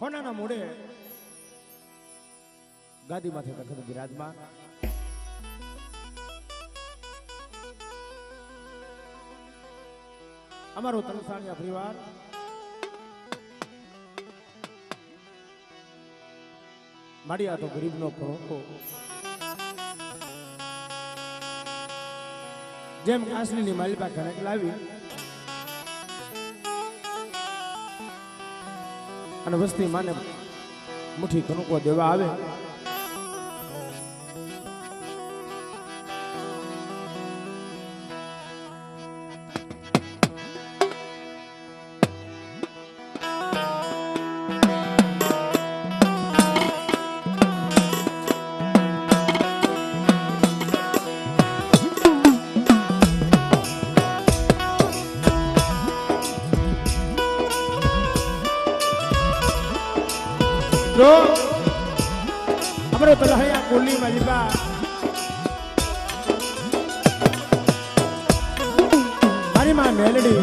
હોનાના મોડે ગાદી માથે તખત બિરાજમાન. અમારો તલસાણિયા પરિવાર. માડિયા તો ગરીબનો ભણકો જેમ કાશ્મીરની માલિપા કણક લાવી અને વસ્તી માને મુઠ્ઠી કનુકો દેવા આવે. જો અમારો તલહૈયા કોલી માલિપા મારી માં મેલડી,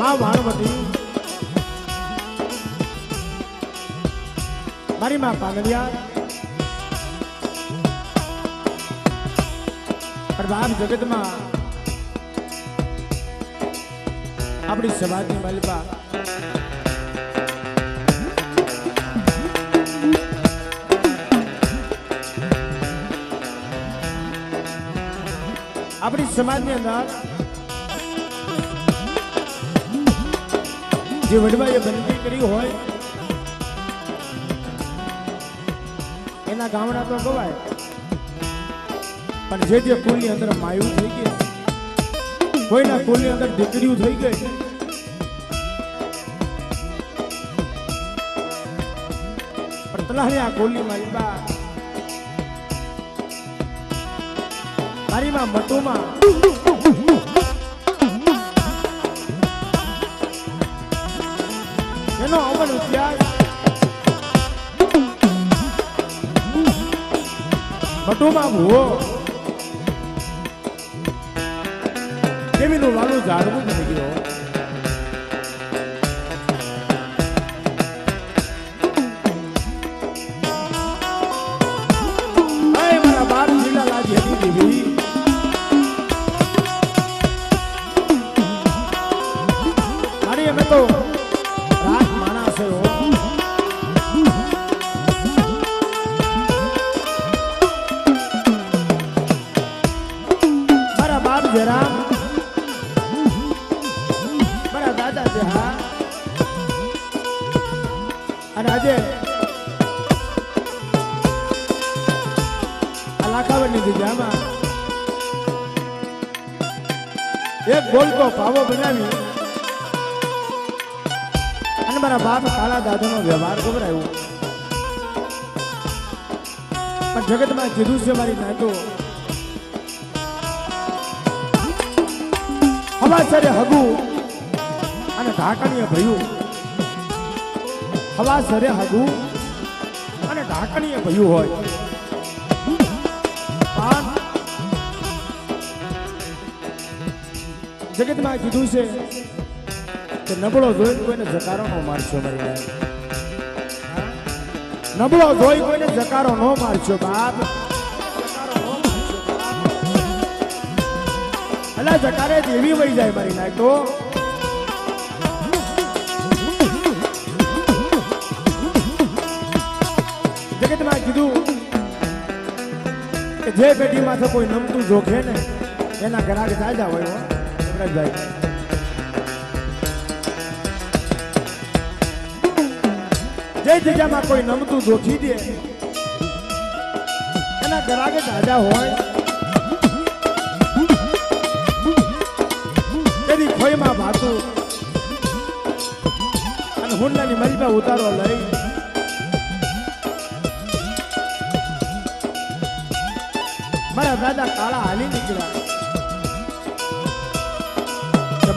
માં વાણવટી, મારી માં પાનડિયા બાપ જગતમાં આપણી સમાજની માલિપા આપણી સમાજની અંદર જે વડવાએ બંદગી કરી હોય, એના ગામડા તો ગવાય. પણ જે જે કુલની અંદર માયું થઈ ગઈ, કોઈના કુલની અંદર દીકરીઓ થઈ ગઈ, પણ તલાહી આ કુલની મારી માં મટુમાં એનો અમલ ઇતિહાસ મટુમાં ભૂવો. કેવીનું વાલું ઝાડવું થઈ ગયો. મારા છે, હા. અને આજે લાખાવડની જગ્યામાં એક બોલકો પાવો બનાવી અને મારા બાપ કાળા દાદાનો વ્યવહાર ગભરાયો. પણ જગતમાં કીધું છે મારી નાતો. હવાસરે હગુ. અને ઢાંકણીએ ભયું હવાસરે હગુ અને ઢાંકણીએ ભયું હોય. જગતમાં કીધું છે કે નબળો જોઈ કોઈને જકારો ન મારશો મારી. નબળો જોઈ કોઈને જકારો ન મારશો બાપ. અલા જકારે દેવી વહી જાય મારી નાય તો. કીધું કે જે પેઢીમાં તો કોઈ નમતું જોખે ને, એના ઘરાક તાજા હોય યુવરાજભાઈ જે જગ્યામાં કોઈ નમતું જોખી દે, એના ગ્રાહક તાજા હોય. તેની ખોઈમાં ભાતું અને હુંડાની મરીમાં ઉતારો લઈ મારા દાદા કાળા હાલી નીકળ્યા.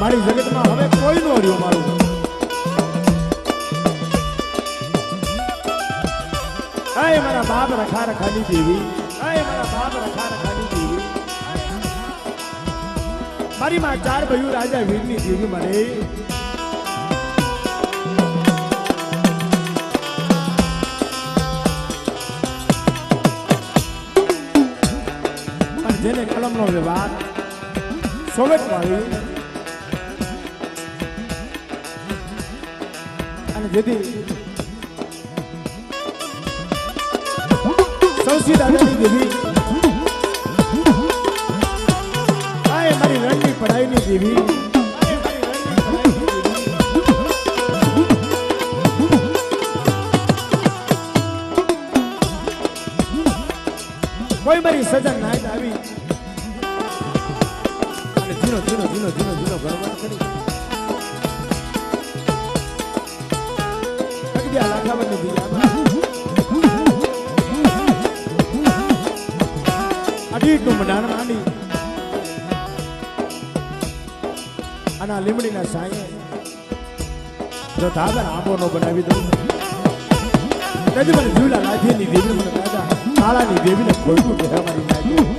મારી જગતમાં હવે કોઈ નો રહ્યું મારું. અય મારા બાપ રખા રખાની દેવી અય મારા બાપ રખા રખાની મારી માં ચાર ભયું રાજા વીરની દેવી મને. સોમનો વ્યવહાર સોવેટવાળી અને જેથી સૌસી દાદાની દેવી આય મારી રણની પઢાઈની દેવી કોઈ મારી સજન નાય આવી. અને ધીનો ધીનો ધીનો ધીનો ધીનો ગરબા કરી. અગિયાર લાખાવરની બીજામાં અઢીકનું ટુમડાણ માંડી. અને લીમડીના સાંયે જો દાદા આંબો નો બનાવી દઉં. મને જીવલા લાઠીની દેવી મને દાદા. કાળાની દેવીને ખોટું કહેવા મારી નાખ્યું